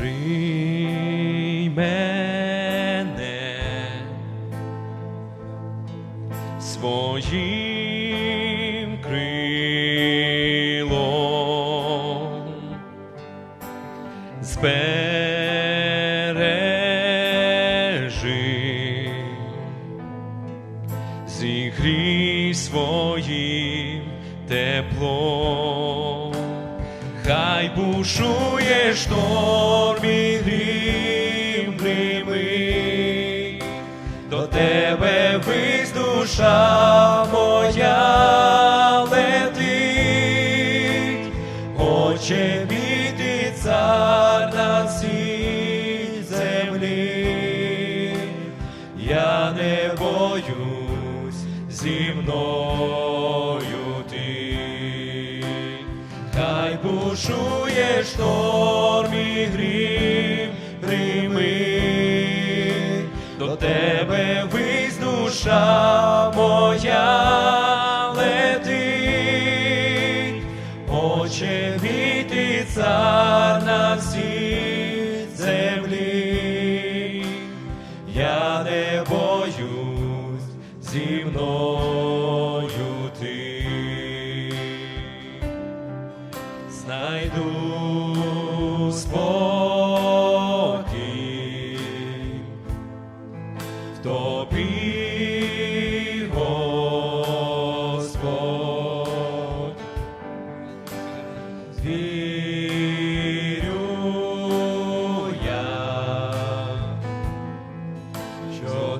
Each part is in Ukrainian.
Крий мене своїм крилом, збережи, зігрій своїм теплом, хай бушує шторм і грім гримить, до тебе вись душа моя летить, хоче бити цар на всій землі, я не боюсь зі мною бушує шторм і грім гримить, до тебе вись душа моя летить, хоче війти цар на всій землі, я не боюсь зі мною знайду спокій в тобі,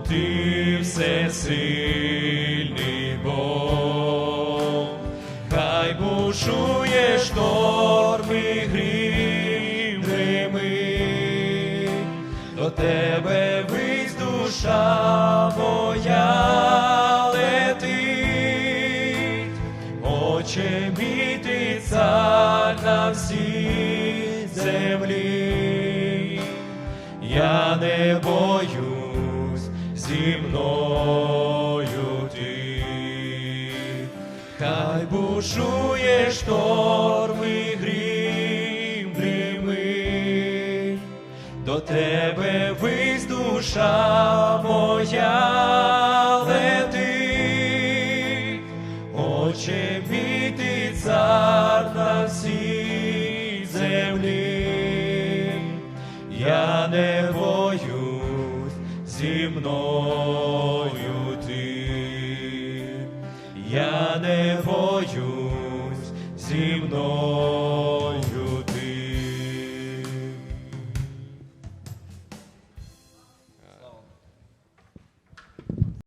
ти всесильний тебе вись душа моя летить, Хоче бити цар на всій землі, я не боюсь зі мною ти, хай бушує шторм тебе вись душа моя летить, Хоче бити цар на всій землі, я не боюсь зі мною ти, я не боюсь зі мною.